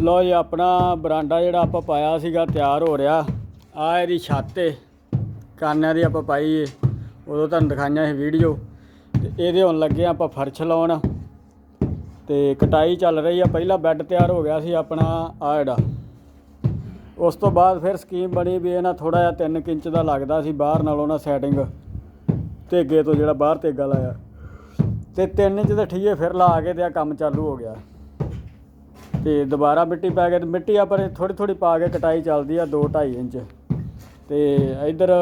ਲੋ ਜੀ, ਆਪਣਾ ਬਰਾਂਡਾ ਜਿਹੜਾ ਆਪਾਂ ਪਾਇਆ ਸੀਗਾ, ਤਿਆਰ ਹੋ ਰਿਹਾ। ਆ ਇਹਦੀ ਛੱਤ ਏ, ਕਾਨਿਆਂ ਦੀ ਆਪਾਂ ਪਾਈ ਏ। ਉਦੋਂ ਤੁਹਾਨੂੰ ਦਿਖਾਈਆਂ ਸੀ ਵੀਡੀਓ। ਤੇ ਇਹਦੇ ਹੁਣ ਲੱਗੇ ਆਪਾਂ ਫਰਸ਼ ਲਾਉਣ। ਤੇ ਕਟਾਈ ਚੱਲ ਰਹੀ ਆ, ਪਹਿਲਾ ਬੈੱਡ ਤਿਆਰ ਹੋ ਗਿਆ ਸੀ ਆਪਣਾ, ਆ ਜਿਹੜਾ। ਉਸ ਤੋਂ ਬਾਅਦ ਫਿਰ ਸਕੀਮ ਬਣੀ ਵੀ ਇਹਨਾਂ ਥੋੜਾ ਜਿਹਾ 3 ਇੰਚ ਦਾ ਲੱਗਦਾ ਸੀ, ਬਾਹਰ ਨਾਲੋਂ ਨਾ ਸੈਟਿੰਗ। ਧੇਗੇ ਤੋਂ ਜਿਹੜਾ ਬਾਹਰ ਤੇਗਾ ਲਾਇਆ। ਤੇ 3 ਇੰਚ ਦੇ ਠੀਏ ਫਿਰ ਲਾ ਕੇ ਤੇ ਆ ਕੰਮ ਚਾਲੂ ਹੋ ਗਿਆ। ਤੇ ਦੁਬਾਰਾ ਮਿੱਟੀ ਪਾ ਕੇ ਤੇ ਮਿੱਟੀ ਆਪਾਂ ਨੇ ਥੋੜੀ ਥੋੜੀ ਪਾ ਕੇ ਕਟਾਈ ਚੱਲਦੀ ਆ 2 2.5 ਇੰਚ। ਤੇ ਇੱਧਰ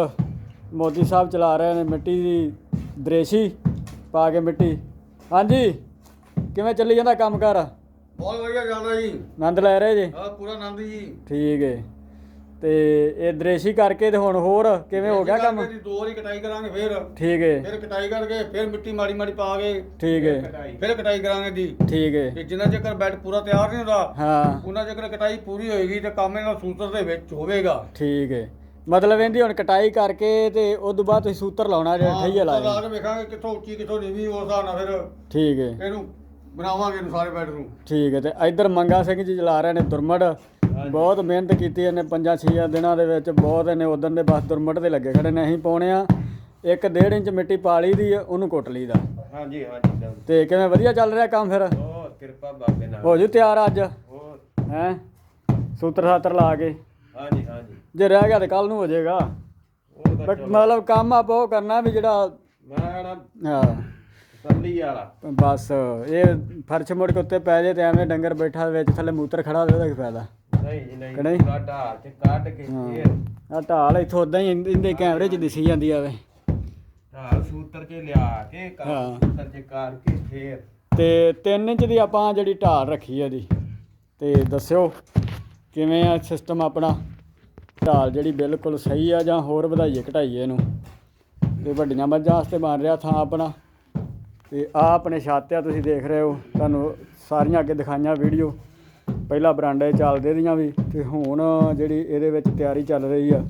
ਮੋਦੀ ਸਾਹਿਬ ਚਲਾ ਰਹੇ ਨੇ ਮਿੱਟੀ ਦੀ ਦਰੇਸ਼ੀ ਪਾ ਕੇ ਮਿੱਟੀ। ਹਾਂਜੀ ਕਿਵੇਂ ਚੱਲੀ ਜਾਂਦਾ ਕੰਮ ਕਰ ਬਹੁਤ ਵਧੀਆ ਚੱਲਦਾ ਜੀ। ਆਨੰਦ ਲੈ ਰਹੇ ਜੇ? ਹਾਂ ਪੂਰਾ ਆਨੰਦ ਜੀ। ਠੀਕ ਹੈ ਤੇ ਇਹ ਦਰੇਸ਼ੀ ਕਰਕੇ ਤੇ ਹੁਣ ਹੋਰ ਕਿਵੇਂ ਹੋ ਗਿਆ ਕੰਮ? ਜੀ ਦੋ ਵਾਰੀ ਕਟਾਈ ਕਰਾਂਗੇ ਫਿਰ। ਠੀਕ ਹੈ ਫਿਰ ਕਟਾਈ ਕਰਕੇ ਫਿਰ ਮਿੱਟੀ ਮਾੜੀ ਮਾੜੀ ਪਾ ਕੇ ਠੀਕ ਹੈ ਫਿਰ ਕਟਾਈ ਕਰਾਂਗੇ ਜੀ। ਠੀਕ ਹੈ ਤੇ ਜਿੰਨਾ ਚਿਰ ਬੈੱਡ ਪੂਰਾ ਤਿਆਰ ਨਹੀਂ ਹੁੰਦਾ ਹਾਂ। ਉਹਨਾਂ ਚਿਰ ਕਟਾਈ ਪੂਰੀ ਹੋਏਗੀ ਤੇ ਕੰਮ ਇਹਨਾਂ ਸੂਤਰ ਦੇ ਵਿੱਚ ਹੋਵੇਗਾ। ਠੀਕ ਹੈ ਮਤਲਬ ਇਹਦੀ ਹੁਣ ਕਟਾਈ ਕਰਕੇ ਤੇ ਉਸ ਤੋਂ ਬਾਅਦ ਤੁਸੀਂ ਸੂਤਰ ਲਾਉਣਾ ਜਿਹੜਾ ਠਈਆ ਲਾ ਲਾਇਆ ਕੇ। ਵੇਖਾਂਗੇ ਕਿੱਥੋਂ ਉੱਚੀ ਕਿੱਥੋਂ ਨੀਵੀਂ ਉਸ ਹਿਸਾਬ ਨਾਲ ਫਿਰ ਠੀਕ ਹੈ ਇਹਨੂੰ ਬਣਾਵਾਂਗੇ ਇਹਨੂੰ ਸਾਰੇ ਬੈੱਡ ਨੂੰ। ਠੀਕ ਹੈ ਤੇ ਇੱਧਰ ਮੰਗਾ ਸਿੰਘ ਜੀ ਚਲਾ ਰਹੇ ਨੇ ਦੁਰਮੜ। ਬਹੁਤ ਮਿਹਨਤ ਕੀਤੀ ਇਹਨੇ ਪੰਜਾਂ ਛੇਆਂ ਦਿਨਾਂ ਦੇ ਵਿੱਚ ਬਹੁਤ ਇਹਨੇ ਉਦੋਂ ਦੇ ਬਸ ਦੁਰਮੜ ਤੇ ਲੱਗੇ ਖੜੇ ਨੇ ਅਸੀਂ ਪਾਉਣੇ ਆ। ਇੱਕ ਡੇਢ ਇੰਚ ਮਿੱਟੀ ਪਾ ਲਈ ਦੀ ਆ, ਉਹਨੂੰ ਕੁੱਟ ਲਈਦਾ ਹਾਂਜੀ ਹਾਂਜੀ ਡਾਕਟਰ ਤੇ ਕਿਵੇਂ ਵਧੀਆ ਚੱਲ ਰਿਹਾ ਕੰਮ ਫਿਰ? ਬਹੁਤ ਕਿਰਪਾ ਬਾਬੇ ਨਾਲ। ਹੋ ਜੂ ਤਿਆਰ ਅੱਜ? ਬਹੁਤ ਹੈ? ਸੂਤਰ ਸਾਤਰ ਲਾ ਕੇ। ਹਾਂਜੀ ਹਾਂਜੀ। ਜੇ ਰਹਿ ਗਿਆ ਤੇ ਕੱਲ ਨੂੰ ਹੋ ਜਾਏਗਾ। ਬਟ ਮਤਲਬ ਕੰਮ ਆਪਾਂ ਉਹ ਕਰਨਾ ਵੀ ਜਿਹੜਾ ਮੈਂ ਹਾਂ। ਵਾਲਾ। ਬਸ ਇਹ ਫਰਸ਼ ਮੁੜ ਕੇ ਉੱਤੇ ਪੈ ਜੇ ਤੇ ਐਵੇਂ ਡੰਗਰ ਬੈਠਾ ਵਿੱਚ ਥੱਲੇ ਮੂਤਰ ਖੜਾ ਹੋਵੇ ਉਹਦਾ ਕੀ ਫਾਇਦਾ। ਨਹੀਂ ਜੀ ਨਹੀਂ? ਪੂਰਾ ਢਾਲ ਚ ਕੱਢ ਕੇ ਆ ਢਾਲ ਇੱਥੋਂ ਉਦਾਂ ਹੀ ਇਹਦੇ ਕੈਮਰੇ 'ਚ ਦਿਸੀ ਜਾਂਦੀ ਆਵੇ ਢਾਲ ਸੂਤਰ ਚ ਲਿਆ ਕੇ ਕਰ ਹਾਂ। ਸੂਤਰ ਚ ਕਰਕੇ ਫੇਰ। ਤੇ 3 ਇੰਚ ਦੀ ਆਪਾਂ ਜਿਹੜੀ ਢਾਲ ਰੱਖੀ ਹੈ ਇਹਦੀ ਤੇ ਦੱਸਿਓ ਕਿਵੇਂ ਆ ਸਿਸਟਮ ਆਪਣਾ? ਢਾਲ ਜਿਹੜੀ ਬਿਲਕੁਲ ਸਹੀ ਆ ਜਾਂ ਹੋਰ ਵਧਾਈਏ ਘਟਾਈਏ ਇਹਨੂੰ? ਤੇ ਵੱਡੀਆਂ ਮੱਝਾਂ ਵਾਸਤੇ ਬਣ ਰਿਹਾ ਥਾਂ ਆਪਣਾ। ਤੇ ਆ ਆਪਣੇ ਛੱਤ ਆ ਤੁਸੀਂ ਦੇਖ ਰਹੇ ਹੋ, ਤੁਹਾਨੂੰ ਸਾਰੀਆਂ ਅੱਗੇ ਦਿਖਾਈਆਂ ਵੀਡੀਓ ਪਹਿਲਾਂ ਬਰਾਂਡੇ ਚੱਲਦੇ ਦੀਆਂ ਵੀ, ਤੇ ਹੁਣ ਜਿਹੜੀ ਇਹਦੇ ਵਿੱਚ ਤਿਆਰੀ ਚੱਲ ਰਹੀ ਆ।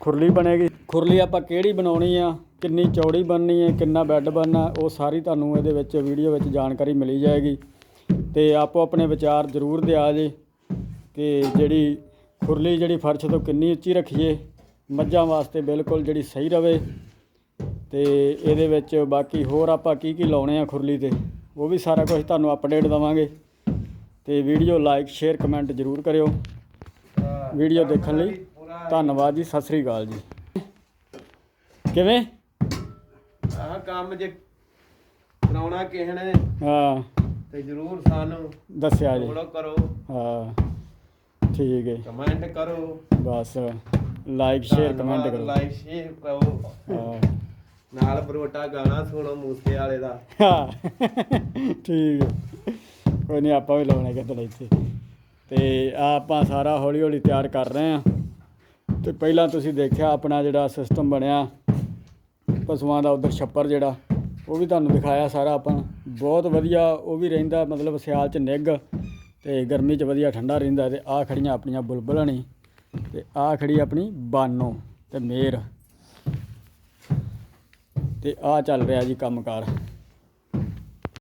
ਖੁਰਲੀ ਬਣੇਗੀ। ਖੁਰਲੀ ਆਪਾਂ ਕਿਹੜੀ ਬਣਾਉਣੀ ਆ, ਕਿੰਨੀ ਚੌੜੀ ਬਣਨੀ ਹੈ ਕਿੰਨਾ ਬੈੱਡ ਬਣਨਾ, ਉਹ ਸਾਰੀ ਤੁਹਾਨੂੰ ਇਹਦੇ ਵਿੱਚ ਵੀਡੀਓ ਵਿੱਚ ਜਾਣਕਾਰੀ ਮਿਲੀ ਜਾਏਗੀ। ਤੇ ਆਪੋ ਆਪਣੇ ਵਿਚਾਰ ਜ਼ਰੂਰ ਦਿਆ ਜੇ ਕਿ ਜਿਹੜੀ ਖੁਰਲੀ ਜਿਹੜੀ ਫਰਸ਼ ਤੋਂ ਕਿੰਨੀ ਉੱਚੀ ਰੱਖੀਏ, ਮੱਝਾਂ ਵਾਸਤੇ ਬਿਲਕੁਲ ਜਿਹੜੀ ਸਹੀ ਰਵੇ। ਤੇ ਇਹਦੇ ਵਿੱਚ ਬਾਕੀ ਹੋਰ ਆਪਾਂ ਕੀ ਕੀ ਲਾਉਣੇ ਆ ਖੁਰਲੀ ਤੇ ਉਹ ਵੀ ਸਾਰਾ ਕੁਝ ਤੁਹਾਨੂੰ ਅਪਡੇਟ ਦਵਾਂਗੇ। ਤੇ ਵੀਡੀਓ ਲਾਈਕ ਸ਼ੇਅਰ ਕਮੈਂਟ ਜ਼ਰੂਰ ਕਰਿਓ। ਵੀਡੀਓ ਦੇਖਣ ਲਈ ਧੰਨਵਾਦ ਜੀ ਸਤਿ ਸ੍ਰੀ ਅਕਾਲ ਜੀ। ਕਿਵੇਂ? ਆਹ ਕੰਮ ਜੇ ਕਰਾਉਣਾ ਕਿਸੇ ਨੇ ਹਾਂ। ਤੇ ਜਰੂਰ ਸਾਨੂੰ ਦੱਸਿਆ ਜੀ। ਫੋਲੋ ਕਰੋ। ਹਾਂ ਠੀਕ ਹੈ। ਕਮੈਂਟ ਕਰੋ। ਬਸ ਲਾਈਕ ਸ਼ੇਅਰ ਕਮੈਂਟ ਕਰੋ। ਲਾਈਕ ਸ਼ੇਅਰ ਕਰੋ। ਹਾਂ। ਨਾਲ ਬਰੋਟਾ ਗਾਣਾ ਸੁਣੋ ਮੂਸੇ ਵਾਲੇ ਦਾ। ਹਾਂ, ਠੀਕ ਹੈ ਕੋਈ ਨਹੀਂ ਆਪਾਂ ਵੀ ਲਾਉਣੇ ਕਿਤੇ ਇੱਥੇ। ਤੇ ਆਹ ਆਪਾਂ ਸਾਰਾ ਹੌਲੀ ਹੌਲੀ ਤਿਆਰ ਕਰ ਰਹੇ ਹਾਂ। ਤੇ ਪਹਿਲਾਂ ਤੁਸੀਂ ਦੇਖਿਆ ਆਪਣਾ ਜਿਹੜਾ ਸਿਸਟਮ ਬਣਿਆ ਪਸ਼ੂਆਂ ਦਾ ਉਧਰ ਛੱਪਰ ਜਿਹੜਾ ਉਹ ਵੀ ਤੁਹਾਨੂੰ ਦਿਖਾਇਆ ਸਾਰਾ ਆਪਾਂ। ਬਹੁਤ ਵਧੀਆ ਉਹ ਵੀ ਰਹਿੰਦਾ ਮਤਲਬ ਸਿਆਲ ਚ ਨਿੱਘ ਤੇ ਗਰਮੀ ਚ ਵਧੀਆ ਠੰਡਾ ਰਹਿੰਦਾ ਤੇ ਆਹ ਖੜੀਆਂ ਆਪਣੀਆਂ ਬੁਲਬੁਲਾਂ ਨੇ ਤੇ ਆਹ ਖੜੀ ਆਪਣੀ ਬਾਨੋ ਤੇ ਮੇਰ। ਤੇ ਆਹ ਚੱਲ ਰਿਹਾ ਜੀ ਕੰਮਕਾਰ।